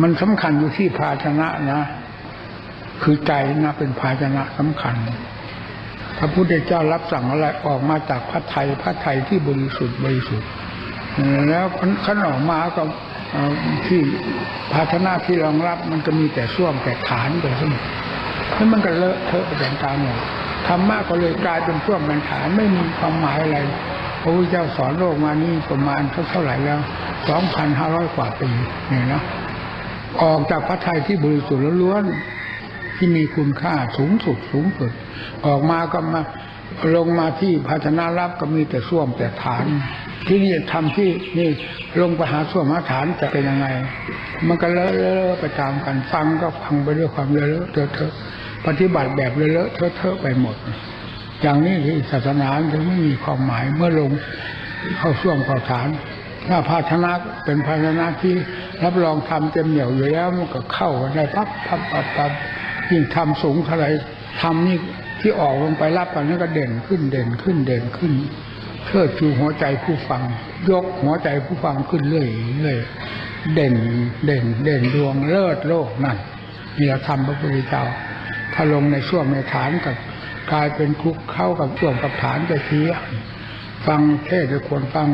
มันสำคัญอยู่ที่ภาชนะนะ คือใจนะเป็นภาชนะสำคัญ พระพุทธเจ้ารับสั่งอะไรออกมาจากพระไทยพระไทยที่บริสุทธิ์บริสุทธิ์ แล้วขันออกมาก็ที่ภาชนะที่รองรับมันก็มีแต่ส้วมแต่ฐานแต่ซึ่งแล้วมันก็เลอะเทอะไปตามหมดธรรมะก็เลยกลายเป็นส้วมเป็นฐานไม่มีความหมายอะไรพระพุทธเจ้าสอนโลกมานี่ประมาณเท่าไหร่แล้วสองพันห้าร้อยกว่าปีเนี่ยนะ ออกจากพระไทยที่บริสุทธิ์ล้วนที่มีคุณค่าสูงสุดสูงสุด ออกมาก็มาลงมาที่ภาชนะรับก็มีแต่ส้วมแต่ฐาน ที่นี่ทำที่นี่ลงไปหาส้วมหาฐานจะเป็นยังไง มันก็เลอะเลอะไปตามกันฟังก็ฟังไปด้วยความเลอะเลอะเทอะเทอะปฏิบัติแบบเลอะเลอะเทอะเทอะไปหมด อย่างนี้ที่ศาสนาถึงไม่มีความหมายเมื่อลงเข้าส้วมเข้าฐาน ถ้าภาชนะเป็นภาชนะที่ รับรองทำเต็มเหนียวอยู่แล้วมันก็เข้ากันได้ปั๊บปั๊บปั๊บปั๊บยิ่งทำสูงเท่าไรทำนี่ที่ออกลงไปรับกันนี่ก็เด่นขึ้นเด่นขึ้นเด่นขึ้นเชิดชูหัวใจผู้ฟัง ยกหัวใจผู้ฟังขึ้นเรื่อยเรื่อยเด่นเด่นเด่นดวงเลิศโลกนั่นนี่เราทำพระพุทธเจ้าถ้าลงในช่วงในฐานกับกลายเป็นคุกเข้ากับช่วงกับฐานจะเทียฟังเทศจะควรฟัง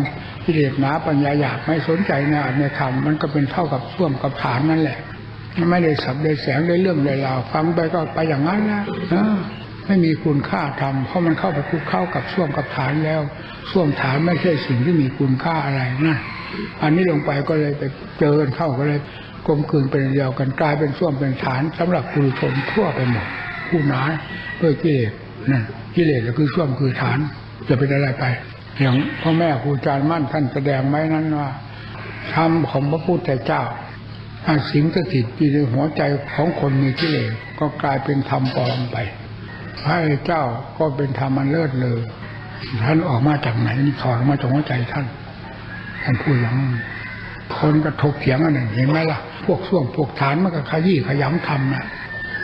กิเลสหนาปัญญาอยากไม่สนใจในอัตในธรรมมันก็เป็นเท่ากับช่วงกับฐานนั่นแหละไม่ได้สับได้แสงได้เรื่องได้ราวฟังไปก็ไปอย่างนั้นนะไม่มีคุณค่าธรรมเพราะมันเข้าไปคุกเข้ากับช่วงกับฐานแล้วช่วงฐานไม่ใช่สิ่งที่มีคุณค่าอะไรนะอันนี้ลงไปก็เลยไปเจอกันเข้าก็เลยกลมกลืนเป็นเดียวกันกลายเป็นช่วงเป็นฐานสำหรับผู้ชนทั่วไปหมดผู้หนาด้วยกิเลสนั่นกิเลสก็คือช่วงคือฐานจะเป็นอะไรไป อย่างพ่อแม่ครูอาจารย์มั่นท่านแสดงไว้นั้นว่าธรรมของพระพุทธเจ้าสิ่งสถิตอยู่ในหัวใจของคนมีกิเลสก็กลายเป็นธรรมปลอมไป พระเจ้าก็เป็นธรรมันเลิศเลย ท่านออกมาจากไหนนี่ถอดมาจากหัวใจท่าน ท่านพูดอย่างคนกระทบเถียงอันหนึ่งเห็นไหมล่ะ พวกส่วงพวกฐานมันก็ขยี้ขยำทำนะ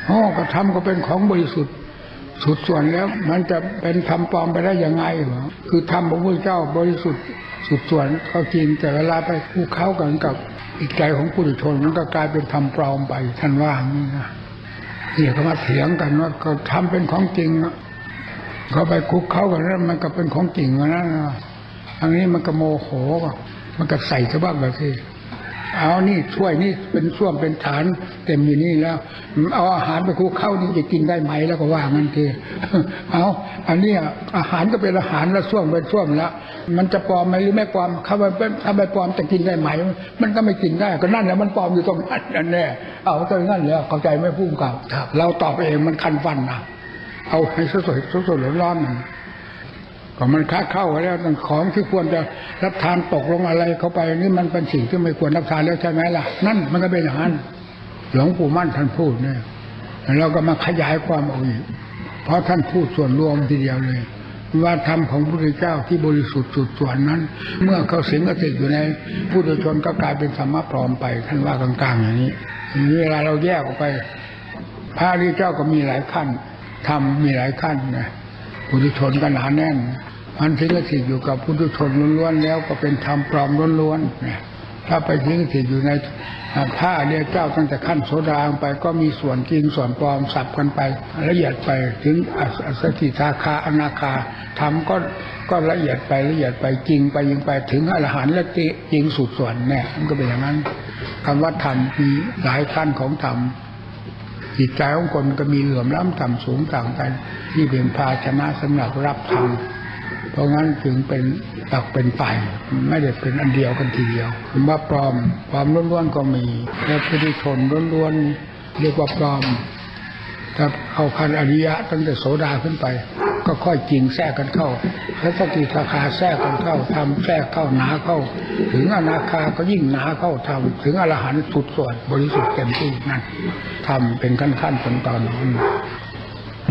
อ๋อกระทำก็เป็นของบริสุทธิ์ สุดส่วนแล้วมันจะเป็นธรรมปลอมไปได้ยังไงหรอคือธรรมของพระเจ้าบริสุทธิ์สุดส่วนก็จริงแต่เวลาไปคู่เข้ากันกับอีกใจของผู้ชนมันก็กลายเป็นธรรมปลอมไปท่านว่าอย่างนี้นะเนี่ยเขามาเถียงกันว่าก็ทำเป็นของจริงเขาไปคุกเข้ากันแล้วมันก็เป็นของจริงนะอันนี้มันก็โมโหมันก็ใส่กระบ้างแบบที่ เอานี่ช่วยนี่เป็นช่วงเป็นฐานเต็มอยู่นี่แล้วเอาอาหารไปคุกเข้านี่จะกินได้ไหมแล้วก็ว่ามันทีเอาอันนี้อาหารก็เป็นอาหารแล้วช่วงเป็นช่วงแล้วมันจะปลอมไหมหรือไม่ปลอมถ้ามันถ้าไม่ปลอมจะกินได้ไหม มันก็ไม่กินได้ ก็นั่นแหละมันปลอมอยู่ตรงนั้นนั่นแน่เอาตรงนั้นแล้วเข้าใจไม่พุ่งกับเราตอบเองมันคันฟันนะเอาให้สดสดสดร้อนมัน ก็มันค้าเข้าแล้วของที่ควรจะรับทานตกลงอะไรเข้าไปนี่มันเป็นสิ่งที่ไม่ควรรับทานแล้วใช่ไหมล่ะ นั่นมันก็เป็นอย่างนั้นหลวงปู่มั่นท่านพูดเนี่ยเราก็มาขยายความออกอีกเพราะท่านพูดส่วนรวมทีเดียวเลย ว่าธรรมของพระพุทธเจ้าที่บริสุทธิ์สุดส่วนนั้น เมื่อเขาสิงกติอยู่ในผู้ดุชนก็กลายเป็นธรรมะปลอมไป ท่านว่ากลางๆอย่างนี้เวลาเราแยกออกไปพระริเจ้าก็มีหลายขั้นธรรมมีหลายขั้นนะ ผู้ดุชนก็หนาแน่น มันทิ้งสิทธิ์อยู่กับพุทธชนล้วนๆแล้วก็เป็นธรรมปลอมล้วนๆเนี่ยถ้าไปทิ้งสิทธิ์อยู่ในผ้าเรียกเจ้าตั้งแต่ขั้นโสดาไปก็มีส่วนจริงส่วนปลอมสับกันไป ละเอียดไปถึงอสกิทาคาอนาคาทำก็ก็ละเอียดไปละเอียดไปจริงไปยิงไปถึงอรหันต์ละติจริงสุดส่วนแน่มันก็เป็นอย่างนั้นคำว่าธรรมมีหลายขั้นของธรรม จิตใจของคนก็มีเหลื่อมล้ำต่ำสูงต่างกันที่เป็นภาชนะสำหรับรับธรรมเพราะงั้นถึงเป็นตักเป็นไปไม่ได้เป็นอันเดียวกันทีเดียวคำว่าปลอมความล้วนๆก็มีและพุทธิชนล้วนๆเรียกว่าปลอมถ้าเข้าคันอริยะตั้งแต่โสดาขึ้นไป ค่อยจริงแทรกกันเข้า แล้วสกิทาคาแทรกกันเข้าทำแทรกเข้าหนาเข้า ถึงอนาคาก็ยิ่งหนาเข้าทำถึงอรหันต์สุดส่วนบริสุทธิ์เต็มที่นั่นทำเป็นขั้นๆเป็นตอนนั้น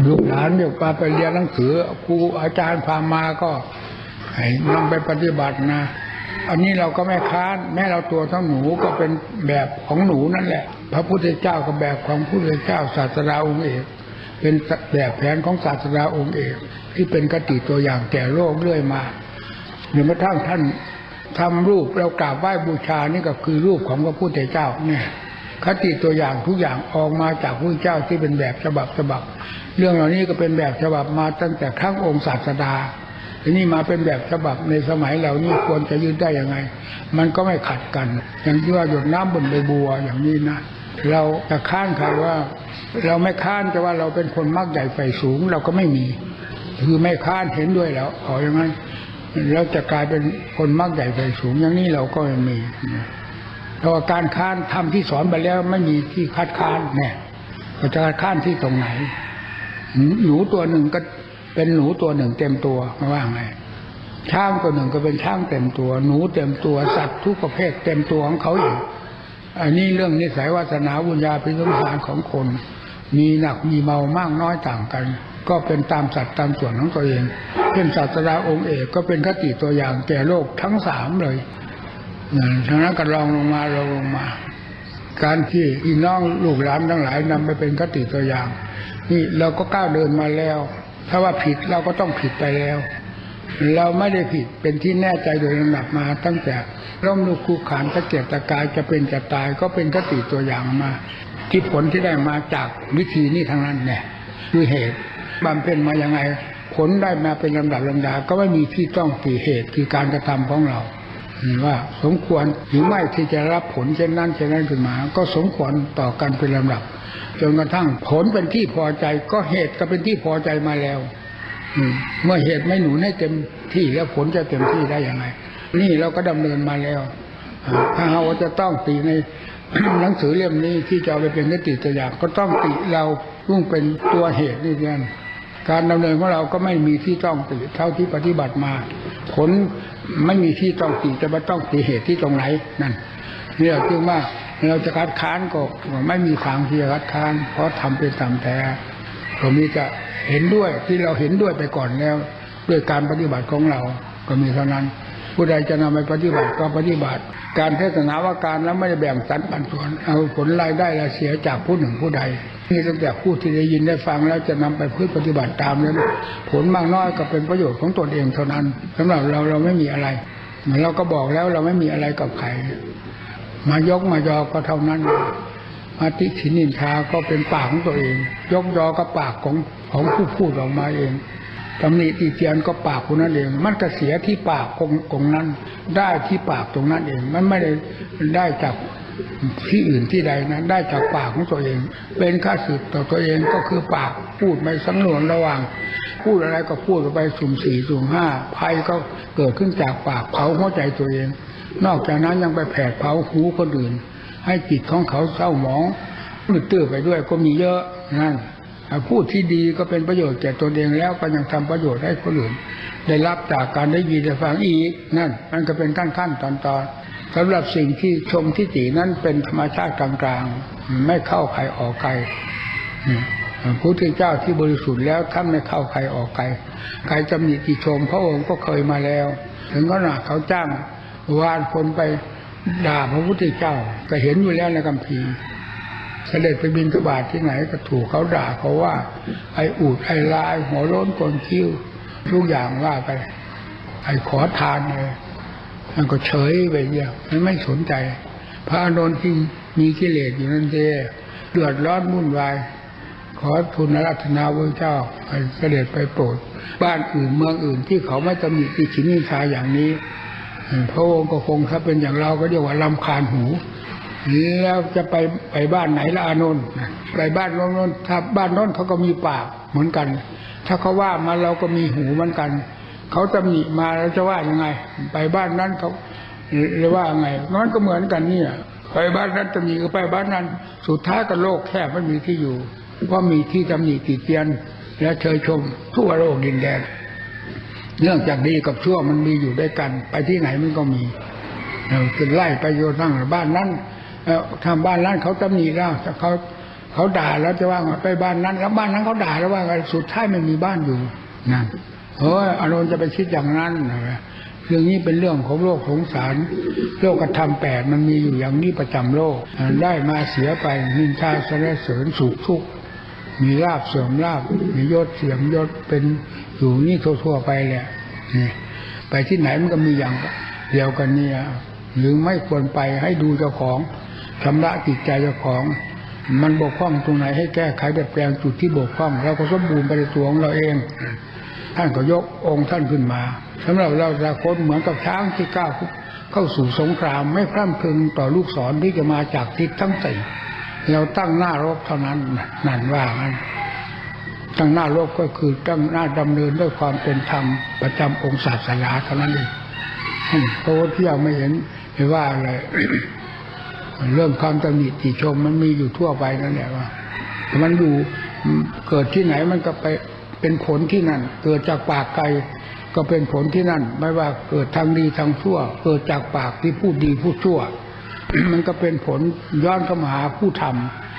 ลูกหลานเดี๋ยวมาไปเรียนหนังสือครูอาจารย์พามาก็ให้นำไปปฏิบัตินะ อันนี้เราก็ไม่ค้านแม้เราตัวทั้งหนูก็เป็นแบบของหนูนั่นแหละ พระพุทธเจ้าก็แบบของพระพุทธเจ้าศาสดาองค์เอก เป็นแบบแผนของศาสดาองค์เอกที่เป็นกติตัวอย่างแก่โลกเรื่อยมาเดี๋ยวมาทั้งท่านทำรูปเรากราบไหว้บูชานี่ก็คือรูปของพระพุทธเจ้าเนี่ยคติตัวอย่างทุกอย่างออกมาจากพระเจ้าที่เป็นแบบฉบับฉบับ เรื่องเหล่านี้ก็เป็นแบบฉบับมาตั้งแต่ครั้งองค์ศาสดาทีนี้มาเป็นแบบฉบับในสมัยเรานี่ควรจะยืดได้ยังไง มันก็ไม่ขัดกัน อย่างที่ว่าหยดน้ำบนใบบัวอย่างนี้นะ เราจะค้านใครว่า เราไม่ค้านแต่ว่าเราเป็นคนมักใหญ่ไฟสูง เราก็ไม่มี คือไม่ค้านเห็นด้วยแล้วขออย่างนั้นเราจะกลายเป็นคนมักใหญ่ไฟสูง อย่างนี้เราก็ไม่มีเพราะว่าการค้านทำที่สอนไปแล้วไม่มีที่คัดค้านเนี่ยเราจะคัดค้านที่ตรงไหน หนูตัวหนึ่งก็เป็นหนูตัวหนึ่งเต็มตัวมาว่าไงช้างตัวหนึ่งก็เป็นช้างเต็มตัว หนูเต็มตัวสัตว์ทุกประเภทเต็มตัวของเขาเอง อันนี้เรื่องนิสัยวาสนาบุญญาพิสมารของคน มีหนักมีเมามากน้อยต่างกัน ก็เป็นตามสัตว์ตามส่วนของตัวเองเช่นศาสดาองค์เอกก็เป็นคติตัวอย่างแก่โลกทั้งสามเลยทั้งนั้นก็ลองลงมาลองลงมา การที่อีน้องลูกหลานทั้งหลายนำไปเป็นคติตัวอย่าง นี่เราก็ก้าวเดินมาแล้ว ถ้าว่าผิดเราก็ต้องผิดไปแล้ว เราไม่ได้ผิดเป็นที่แน่ใจโดยลำดับมาตั้งแต่ร่มลูกคู่ขานตะเกียบตะกายจะเป็นจะตายก็เป็นคติตัวอย่างมา ที่ผลที่ได้มาจากวิธีนี้ทั้งนั้นเนี่ยคือเหตุบำเพ็ญมายังไง ผลได้มาเป็นลำดับลำดา ก็ไม่มีที่ต้องตีเหตุคือการกระทำของเราว่าสมควรหรือไม่ที่จะรับผลเช่นนั้นเช่นนั้นขึ้นมา ก็สมควรต่อกันเป็นลำดับ จนกระทั่งผลเป็นที่พอใจก็เหตุก็เป็นที่พอใจมาแล้ว เมื่อเหตุไม่หนุนให้เต็มที่แล้วผลจะเต็มที่ได้ยังไง นี่เราก็ดำเนินมาแล้วถ้าเราจะต้องตีในหนังสือเล่มนี้ที่จะเอาไปเป็นนิติตัวอย่างก็ต้องติเราต้องเป็นตัวเหตุนี่เองการดำเนินของเราก็ไม่มีที่ต้องติเท่าที่ปฏิบัติมา ผลไม่มีที่ต้องติจะมาต้องติเหตุที่ตรงไหนนั่นนี่เราจึงว่าเราจะคัดค้านก็ไม่มีทางที่จะคัดค้านเพราะทำเป็นตามแท้ ก็มีจะเห็นด้วยที่เราเห็นด้วยไปก่อนแล้ว ด้วยการปฏิบัติของเราก็มีเท่านั้น ผู้ใดจะนำไปปฏิบัติก็ปฏิบัติ การเทศนาว่าการแล้วไม่ได้แบ่งสรรปันส่วน เอาผลรายได้และเสียจากผู้หนึ่งผู้ใดนี่ตั้งแต่ผู้ที่ได้ยินได้ฟังแล้วจะนำไปพื้นปฏิบัติตามแล้วผลมากน้อยก็เป็นประโยชน์ของตนเองเท่านั้นสำหรับเราเราไม่มีอะไรเราก็บอกแล้วเราไม่มีอะไรกับใครมายกมายอก็เท่านั้น มาติฉินินทาก็เป็นปากของตัวเอง ยกยอก็ปากของของผู้พูดออกมาเองตำหนิตีเตียนก็ปากคนนั้นเอง มันก็เสียที่ปากของของนั้น ได้ที่ปากตรงนั้นเอง มันไม่ได้ได้จากที่อื่นที่ใดนะได้จากปากของตัวเอง เป็นค่าสืบต่อตัวเองก็คือปากพูดไม่สังนวนระหว่างพูดอะไรก็พูดไปสุ่มสี่สุ่มห้าภัยก็เกิดขึ้นจากปากเผาหัวใจตัวเอง นอกจากนั้นยังไปแผดเผาหูคนอื่น ให้จิตของเขาเศร้าหมองมืดตื้อไปด้วยก็มีเยอะนั่นพูดที่ดีก็เป็นประโยชน์แก่ตัวเองแล้วก็ยังทำประโยชน์ให้คนอื่น ได้รับจากการได้ยินได้ฟังอีกนั่น มันก็เป็นขั้นขั้นตอนตอนสำหรับสิ่งที่ชมที่ตีนั้นเป็นธรรมชาติกลางๆ ไม่เข้าใครออกใครพระพุทธเจ้าที่บริสุทธิ์แล้วท่านไม่เข้าใครออกใครใครจะมีติชมพระองค์ก็เคยมาแล้ว ถึงขนาดเขาจ้างวานคนไป ด่าพระพุทธเจ้าก็เห็นอยู่แล้วในคัมภีเสด็จไปบินกบาทที่ไหนก็ถูกเขาด่าเขาว่า ไอ้อูดไอ้ลาย หัวโล้นกลคิ้วทุกอย่างว่าไป ไอ้ขอทานเลยมันก็เฉยไปเยี่ยมันไม่สนใจ พระอนนท์ที่มีกิเลสอยู่นั่นเองเดือดร้อนวุ่นวายขอทุนรัตนาพระเจ้าเสด็จไปโปรด บ้านอื่นเมืองอื่นที่เขาไม่ตำหนิติชินิชาอย่างนี้ พระองค์ก็คงถ้าเป็นอย่างเราก็เรียกว่าลำคาญหู แล้วจะไปไปบ้านไหนละอานนท์ไปบ้านโน้นถ้าบ้านโน้นเขาก็มีปากเหมือนกัน ถ้าเขาว่ามาเราก็มีหูเหมือนกัน เขาตำหนิมาเราจะว่ายังไง ไปบ้านนั้นเขาหรือว่าไงนั้นก็เหมือนกันเนี่ยไปบ้านนั้นตำหนิก็ไปบ้านนั้น สุดท้ายก็โลกแคบไม่มีที่อยู่ เพราะมีที่ตำหนิติเตียน และเชยชมทั่วโลกดินแดน เรื่องจากดีกับชั่วมันมีอยู่ด้วยกัน ไปที่ไหนมันก็มีคือไล่ไปโยนั่งบ้านนั้นทำบ้านนั้นเขาตำหนิแล้วเขาเขาด่าแล้วจะว่าไปบ้านนั้นแล้วบ้านนั้นเขาด่าแล้วว่าสุดท้ายไม่มีบ้านอยู่นั่นเฮ้ยอารมณ์จะไปคิดอย่างนั้นนะเรื่องนี้เป็นเรื่องของโลกสงสารโลกกระทำแปดมันมีอยู่อย่างนี้ประจำโลก ได้มาเสียไปนินทาเสนเสริญสุขทุกข์ มีลาบเสื่อมลาบมียศเสื่อมยศเป็นอยู่นี่ทั่วๆไปแหละนี่ไปที่ไหนมันก็มีอย่างเดียวกันเนี่ยหรือไม่ควรไปให้ดูเจ้าของชำระจิตใจเจ้าของ มันบกพร่องตรงไหนให้แก้ไขดัดแปลงจุดที่บกพร่องเราก็สมบูรณ์ไปในตัวของเราเอง ท่านก็ยกองค์ท่านขึ้นมาสำหรับเราจะคนเหมือนกับช้างที่ก้าวเข้าสู่สงครามไม่พร่ำพึงต่อลูกศรที่จะมาจากทิศทั้งสี่ เราตั้งหน้ารบเท่านั้นนั่นว่างั้นตั้งหน้ารบก็คือตั้งหน้าดำเนินด้วยความเป็นธรรมประจำองค์ศาสนาเท่านั้นเองพระพุทธเจ้าไม่เห็นเห็นว่าอะไรเรื่องความตำหนิติชมมันมีอยู่ทั่วไปนั่นแหละว่ามันอยู่เกิดที่ไหนมันก็ไปเป็นผลที่นั่น เกิดจากปากไกลก็เป็นผลที่นั่น ไม่ว่าเกิดทางดีทางชั่ว เกิดจากปากที่พูดดีพูดชั่ว มันก็เป็นผลย้อนเข้ามาหาผู้ท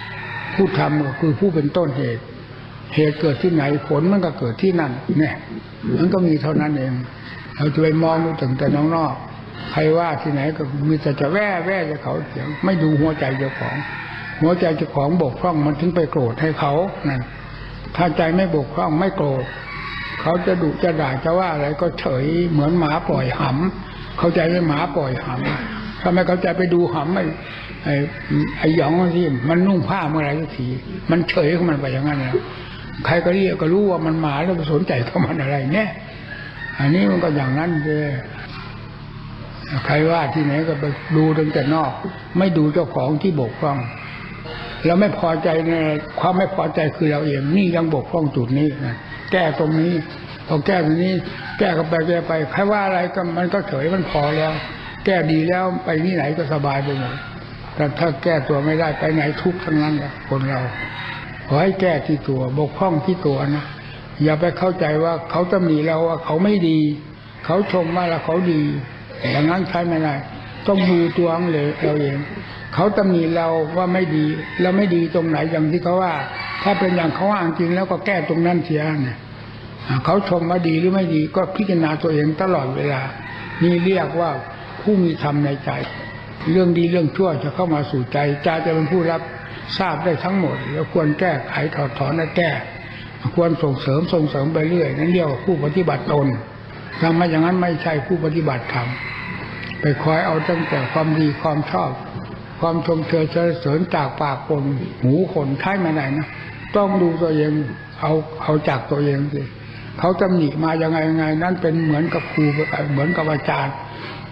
ำผู้ทำก็คือผู้เป็นต้นเหตุ เหตุเกิดที่ไหนผลมันก็เกิดที่นั่น เนี่ย มันก็มีเท่านั้นเอง เราจะไปมองดูถึงแต่น้องนอกใครว่าที่ไหนก็มีแต่จะแว่แว่จะเขาเสียงไม่ดูหัวใจเจ้าของ หัวใจเจ้าของบกพร่องมันถึงไปโกรธให้เขานั่นถ้าใจไม่บกพร่องไม่โกรธเขาจะดุจะด่าจะว่าอะไรก็เฉยเหมือนหมาปล่อยหำเข้าใจไหมหมาปล่อยหำ ถ้าไม่เข้าใจไปดูหำไอ้ไอ้ไอ้หยองที่มันนุ่งผ้าเมื่อไรก็ทีมันเฉยของมันไปอย่างนั้นแล้วใครก็เรียกก็รู้ว่ามันหมาแล้วไปสนใจกับมันอะไรเนี่ยอันนี้มันก็อย่างนั้นเลยใครว่าที่ไหนก็ไปดูตั้งแต่นอก ไม่ดูเจ้าของที่บกพร่องเราไม่พอใจในความไม่พอใจคือเราเองนี่ยังบกพร่องจุดนี้นะแก้ตรงนี้พอแก้ตรงนี้ แก้ก็ไปแก้ไปใครว่าอะไรก็มันก็เฉยมันพอแล้ว แก้ดีแล้วไปนี่ไหนก็สบายไปหมดแต่ถ้าแก้ตัวไม่ได้ไปไหนทุกข์ทั้งนั้นแหละคนเรา ขอให้แก้ที่ตัว บกพร่องที่ตัวนะอย่าไปเข้าใจว่าเขาจะมีเราว่าเขาไม่ดี เขาชมว่าเราเขาดีอย่างนั้นใช้ไม่ได้ต้องดูตัวเองเลยเราเองเขาตำหนิเราว่าไม่ดีเราไม่ดีตรงไหนอย่างที่เขาว่า ถ้าเป็นอย่างเขาว่าจริงแล้วก็แก้ตรงนั้นเสียเนี่ยเขาชมว่าดีหรือไม่ดีก็พิจารณาตัวเองตลอดเวลา นี่เรียกว่า ผู้มีธรรมในใจ เรื่องดีเรื่องชั่วจะเข้ามาสู่ใจใจจะเป็นผู้รับทราบได้ทั้งหมดแล้วควรแก้ไขถอดถอนและแก้ ควรส่งเสริมส่งเสริมไปเรื่อยนั่นเรียกว่าผู้ปฏิบัติตนถ้าไม่อย่างนั้นไม่ใช่ผู้ปฏิบัติธรรมไปคอยเอาตั้งแต่ความดีความชอบ ความชมเชยเสริญจากปากคนหูคนใช่ไหมไหนนะต้องดูตัวเองเอาเอาจากตัวเองสิเขาตำหนิมายังไงยังไง นั่นเป็นเหมือนกับครูเหมือนกับอาจารย์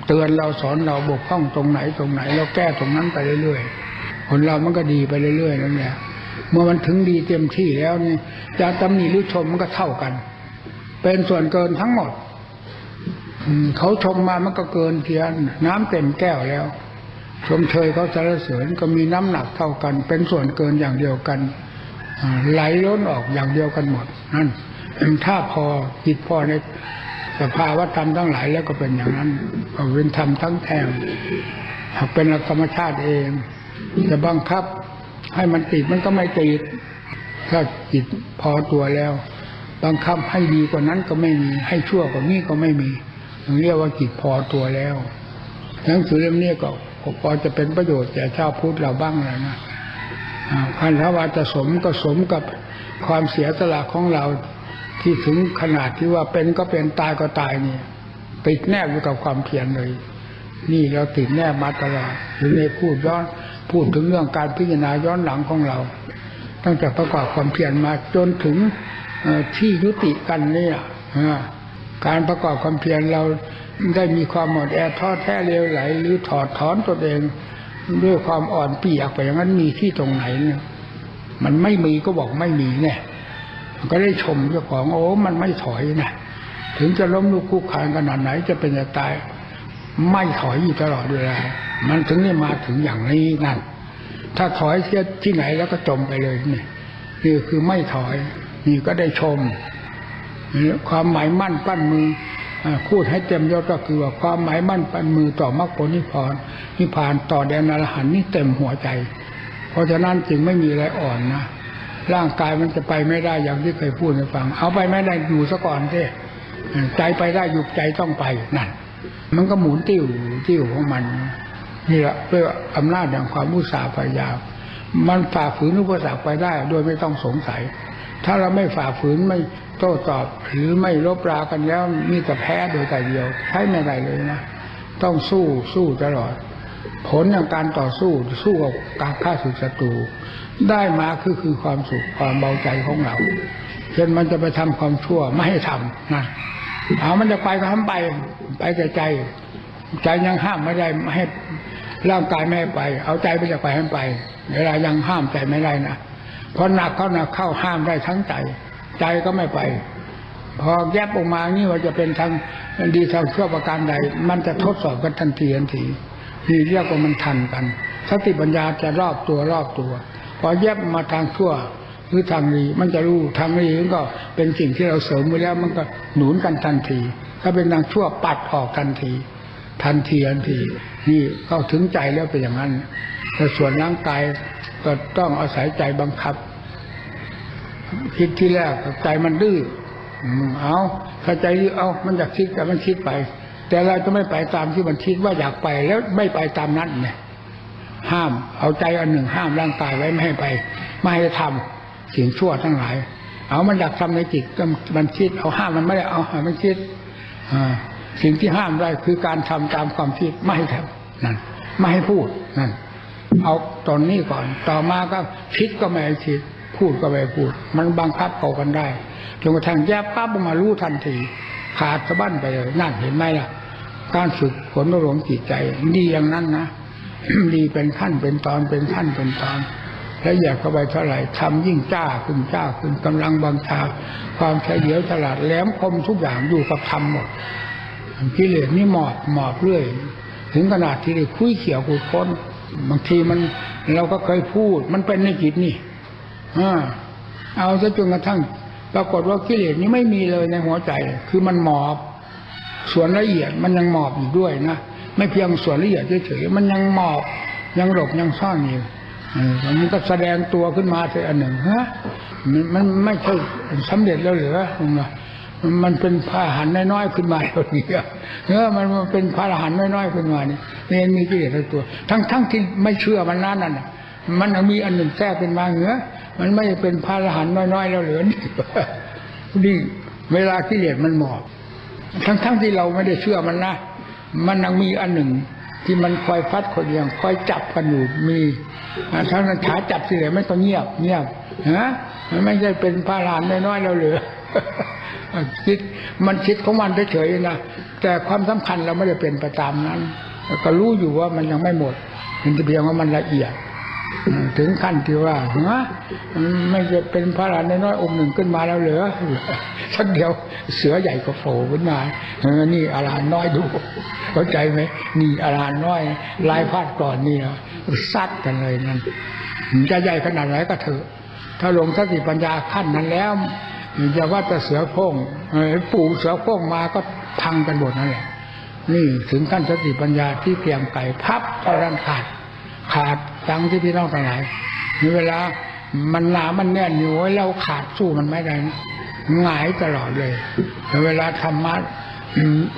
เตือนเราสอนเราบกพร่องตรงไหนตรงไหนเราแก้ตรงนั้นไปเรื่อยๆคนเรามันก็ดีไปเรื่อยๆนั่นแหละเมื่อมันถึงดีเต็มที่แล้วนี่จะตำหนิหรือชมมันก็เท่ากัน เป็นส่วนเกินทั้งหมดเขาชมมามันก็เกินเพียนน้ำเต็มแก้วแล้ว ชมเชยเขาสรรเสริญก็มีน้ำหนักเท่ากัน เป็นส่วนเกินอย่างเดียวกันไหลล้นออกอย่างเดียวกันหมดนั่นถ้าพอจิตพอใน สภาวะธรรมทั้งหลายแล้วก็เป็นอย่างนั้นเป็นธรรมทั้งแท่งเป็นธรรมชาติเองจะบังคับ ให้มันติดมันก็ไม่ติดถ้าจิตพอตัวแล้ว บังคับให้ดีกว่านั้นก็ไม่มี ให้ชั่วกว่านี้ก็ไม่มีเรียกว่าจิตพอตัวแล้วหนังสือเล่มนี้ก็พอจะเป็นประโยชน์แก่ชาวพุทธเราบ้างแล้วนะพันธวาจะสมก็สมกับความเสียสละของเรา ที่ถึงขนาดที่ว่าเป็นก็เป็นตายก็ตายนี่ติดแนบอยู่กับความเพียรเลย นี่เราติดแนบมาตลอดหรือในพูดย้อนพูดถึงเรื่องการพิจารณาย้อนหลังของเรา ตั้งแต่ประกอบความเพียรมาจนถึงที่ยุติกันเนี่ยการประกอบความเพียรเราได้มีความหมดแอท้อแท้เลวไหล หรือถอดถอนตัวเองด้วยความอ่อนเปียกไปอย่างนั้นมีที่ตรงไหนเนี่ยมันไม่มีก็บอกไม่มีเนี่ย ก็ได้ชมเจ้าของโอ้มันไม่ถอยนะถึงจะล้มลุกคุกคานขนาดไหนจะเป็นจะตาย ไม่ถอยอยู่ตลอดเวลามันถึงได้มาถึงอย่างนี้นั่น ถ้าถอยเสียที่ไหนแล้วก็จมไปเลยนี่นี่คือไม่ถอย นี่ก็ได้ชม ความหมายมั่นปั้นมือพูดให้เต็มยศก็คือว่าความหมายมั่นปั้นมือต่อมรรคผลนิพพานนิพพานต่อแดนอรหันนี่เต็มหัวใจ เพราะฉะนั้นจึงไม่มีอะไรอ่อนนะ ร่างกายมันจะไปไม่ได้อย่างที่เคยพูดให้ฟัง เอาไปไม่ได้อยู่ซะก่อนเท่ใจไปได้อยู่ใจต้องไปนั่นมันก็หมุนติ้วติ้วของมันนี่แหละด้วยอำนาจแห่งความมุสาพยายามมันฝ่าฝืนอุปสรรคไปได้ โดยไม่ต้องสงสัย ถ้าเราไม่ฝ่าฝืนไม่โต้ตอบ หรือไม่ลบรากันแล้วมีแต่แพ้โดยแต่เดียว ใช้ไม่ได้เลยนะ ต้องสู้สู้ตลอด ผลของการต่อสู้สู้กับการฆ่าศึกศัตรูได้มาคือคือความสุขความเบาใจของเราเช่นมันจะไปทำความชั่วไม่ให้ทำนะเอามันจะไปก็ทำไป ไปแต่ใจ ใจยังห้ามไม่ได้ไม่ให้ร่างกายไม่ให้ไป เอาใจไปจะไปให้ไป เวลายังห้ามใจไม่ได้นะเพราะหนักเข้าหนักเข้าห้ามได้ทั้งใจ ใจก็ไม่ไป พอแยบออกมานี่ว่าจะเป็นทางดีทางชั่วประการใด มันจะทดสอบกันทันทีทันที นี่เรียกว่ามันทันกัน สติปัญญาจะรอบตัวรอบตัว พอแยบมาทางชั่วหรือทางดีมันจะรู้ทางดีมันก็เป็นสิ่งที่เราเสริมไว้แล้วมันก็หนุนกันทันที ถ้าเป็นทางชั่วปัดออกทันที ทันทีทันที นี่เข้าถึงใจแล้วเป็นอย่างนั้น แต่ส่วนร่างกายก็ต้องอาศัยใจบังคับ คิดที่แรกใจมันดื้อเอาถ้าใจดื้อเอามันอยากคิดแต่มันคิดไป แต่เราจะไม่ไปตามที่มันคิดว่าอยากไปแล้วไม่ไปตามนั้นเนี่ยห้าม เอาใจอันหนึ่งห้ามร่างกายไว้ไม่ให้ไป ไม่ให้ทำสิ่งชั่วทั้งหลาย เอามันอยากทำในจิตก็มันคิด เอาห้ามมันไม่ได้เอาห้มันคิดอสิ่งที่ห้ามได้คือการทำตามความคิดไม่ให้ทำนั่นไม่ให้พูดนั่นเอาตอนนี้ก่อน ต่อมาก็คิดก็ไม่ให้คิด พูดก็ไม่ให้พูด มันบังคับเขากันได้จนกระทั่งแยบปั๊บออกมารู้ทันทีขาดสะบั้นไปเลยนั่นเห็นไหมล่ะ การฝึกฝนอบรมจิตใจดีอย่างนั้นนะดีเป็นขั้นเป็นตอนเป็นขั้นเป็นตอน แล้วอยากเข้าไปเท่าไหร่ทำยิ่งจ้าขึ้นจ้าขึ้นกำลังบังชาความเฉลียวฉลาดแหลมคมทุกอย่างอยู่กับธรรมหมดกิเลสนี่หมอบหมอบเรื่อย ถึงขนาดที่ได้คุยเขี่ยวขุดค้นบางทีมันเราก็เคยพูด มันเป็นในจิตนี่อ่าเอาซะจนกระทั่ง ปรากฏว่ากิเลสนี้ไม่มีเลยในหัวใจ คือมันหมอบ ส่วนละเอียดมันยังหมอบอยู่ด้วยนะไม่เพียงส่วนละเอียดเฉยๆมันยังหมอบยังหลบยังซ่อนอยู่มันก็แสดงตัวขึ้นมาสียอันหนึ่งฮะมันมันไม่ใช่สำเร็จแล้วหรือนะมันเป็นพระหันน้อยๆขึ้นมาเท่านี้เออมันมันเป็นพระหันน้อยๆขึ้นมานี่นี่มีกิเลสตัว ทั้งทั้งที่ไม่เชื่อมันนั่นน่ะ มันมีอันหนึ่งแทรกเป็นมาเหนือมันไม่เป็นพระหันน้อยๆแล้วเหลือนี่นี่เวลากิเลสมันหมอบ ทั้งๆทที่เราไม่ได้เชื่อมันนะมันยังมีอันหนึ่ง ที่มันคอยฟัดคอยเรียงคอยจับกันอยู่มีทั้งนั้นขาจับสิเลยไม่ต้องเงียบ เงียบฮะมันไม่ใช่เป็นพระหลานน้อยๆแล้วเหลือคิดมันคิดของมันเฉยๆนะแต่ความสำคัญเราไม่ได้เป็นไปตามนั้น ก็รู้อยู่ว่ามันยังไม่หมดเป็นแต่เพียงว่ามันละเอียด ถึงขั้นที่ว่าฮะไม่จะเป็นพระหลาน้อยๆองค์หนึ่งขึ้นมาแล้วเหลือสักเดียวเสือใหญ่ก็โผล่ขึ้นมาเออนี่อาราน้อยดู เข้าใจไหมนี่อาราน้อยลายพาดก่อนนี่นะซัดกันเลยนั่นจะใหญ่ขนาดไหนก็เถอะถ้าลงสติปัญญาขั้นนั้นแล้วอย่าว่าแต่เสือโคร่งปู่เสือโคร่งมาก็พังกันหมดนั่นแหละนี่ถึงขั้นสติปัญญาที่เตรียมไก่พับตอนขาดขาด ตังที่พี่น้องทั้งหลายมีเวลามันหนามันแน่นอยู่เราขาดสู้มันไม่ได้นะหงายตลอดเลยแต่เวลาธรรมะ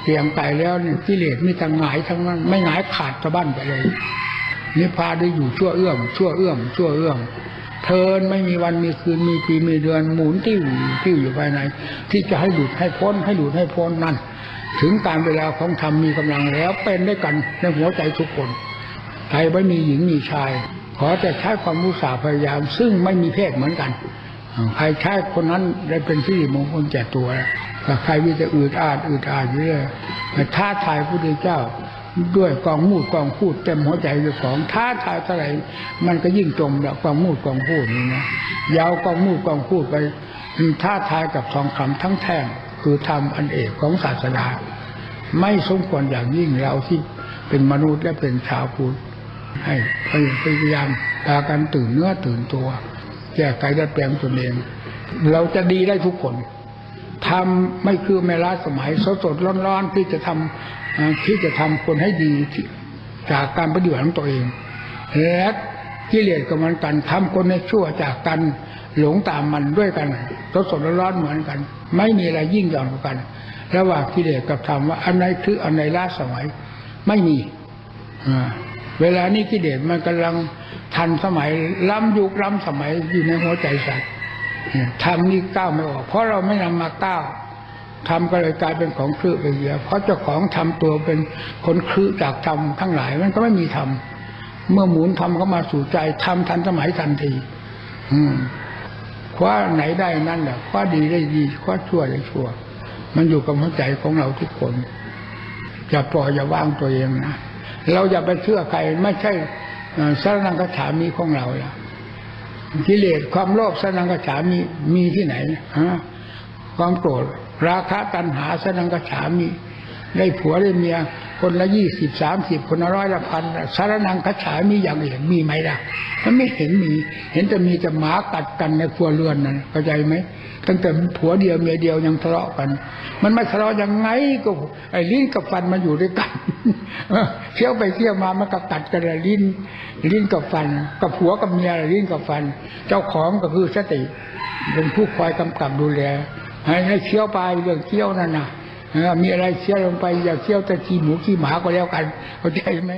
เตรียมไก่แล้วเนี่ยกิเลสมีทั้งหงายทั้งนั้นไม่หงายขาดสะบั้นไปเลยนิพพานได้อยู่ชั่วเอื้อมชั่วเอื้อมชั่วเอื้อมเทินไม่มีวันมีคืนมีปีมีเดือนหมุนติ้วติ้วอยู่ภายใน ที่จะให้หลุดให้พ้น ให้หลุดให้พ้นนั่น ถึงการเวลาของธรรมมีกำลังแล้วเป็นได้กันในหัวใจทุกคน รไม่มีหญิงมีชาย ขอแต่ใช้ความมุสาพยายาม ซึ่งไม่มีเพศเหมือนกันใครใช้คนนั้นได้เป็นที่มงคลแก่ตัวแล้วแต่ใครวิจะอืดอาดอืดอาดเรื่อยท้าทายพระพุทธเจ้า ด้วยกองมูดกองพูดเต็มหัวใจด้วยของท้าทายเท่าไหร่มันก็ยิ่งจมแบบกองมูดกองพูดนี่นะยาวกองมูดกองพูดไปท้าทายกับทองคำทั้งแท่งคือธรรมอันเอกของศาสนาไม่สมควรอย่างยิ่งเราที่เป็นมนุษย์และเป็นชาวพุทธ ให้พยายามพากันตื่นเนื้อตื่นตัวแก้ไขดัดแปลงตนเอง เราจะดีได้ทุกคนทำไม่คือไม่ล้าสมัยสดสดร้อนร้อนที่จะทำที่จะทำคนให้ดีจากการปฏิบัติของตัวเองและกิเลสกับมันกันทำคนให้ชั่วจากกันหลงตามมันด้วยกันสดสดร้อนร้อนเหมือนกัน ไม่มีอะไรยิ่งหย่อนกว่ากัน ระหว่างกิเลสกับธรรมว่าอันไหนคืออันไหนล้าสมัย ไม่มีอ่า เวลานี้กิเลสมันกำลังทันสมัยล้ำยุคล้ำสมัยอยู่ในหัวใจสัตว์ทำนี่ก้าวไม่ออก เพราะเราไม่นำมาก้าวทำก็เลยกลายเป็นของคลือไปเยอะเพราะเจ้าของทำตัวเป็นคนคลือจากธรรมทั้งหลายมันก็ไม่มีธรรมเมื่อหมุนทำเข้ามาสู่ใจทำทันสมัยทันที อืมคว้าไหนได้นั่นแหละคว้าดีได้ดีคว้าชั่วได้ชั่ว มันอยู่กับหัวใจของเราทุกคนอย่าปล่อยอย่าว่างตัวเองนะ เราอย่าไปเชื่อใครไม่ใช่สรนังกถามีของเราละกิเลสความโลภสรนังกถามีมีที่ไหนฮะความโกรธราคะตัณหาสรนังกถามี ได้ผัวได้เมีย คนละยี่สิบสามสิบคนละร้อยละพันสารนังคฉามีอย่างอื่นมีไหมล่ะ มันไม่เห็นมี เห็นแต่มีแต่หมากัดกันในครัวเรือนนั่นเข้าใจไหมตั้งแต่ผัวเดียวเมียเดียวยังทะเลาะกัน มันไม่ทะเลาะยังไงก็ ไอ้ลิ้นกับฟันมาอยู่ด้วยกันเที่ยวไปเที่ยวมามันก็กัดกันลิ้น ลิ้นกับฟัน กับผัวกับเมียลิ้นกับฟัน เจ้าของก็คือสติเป็นผู้คอยกำกับดูแลให้ให้เคี้ยวไปเรื่องเคี้ยวนั่นน่ะ มีอะไรเชี่ยวลงไปอย่าเชี่ยวแต่ขี้หมูขี้หมาก็แล้วกันเข้าใจไหม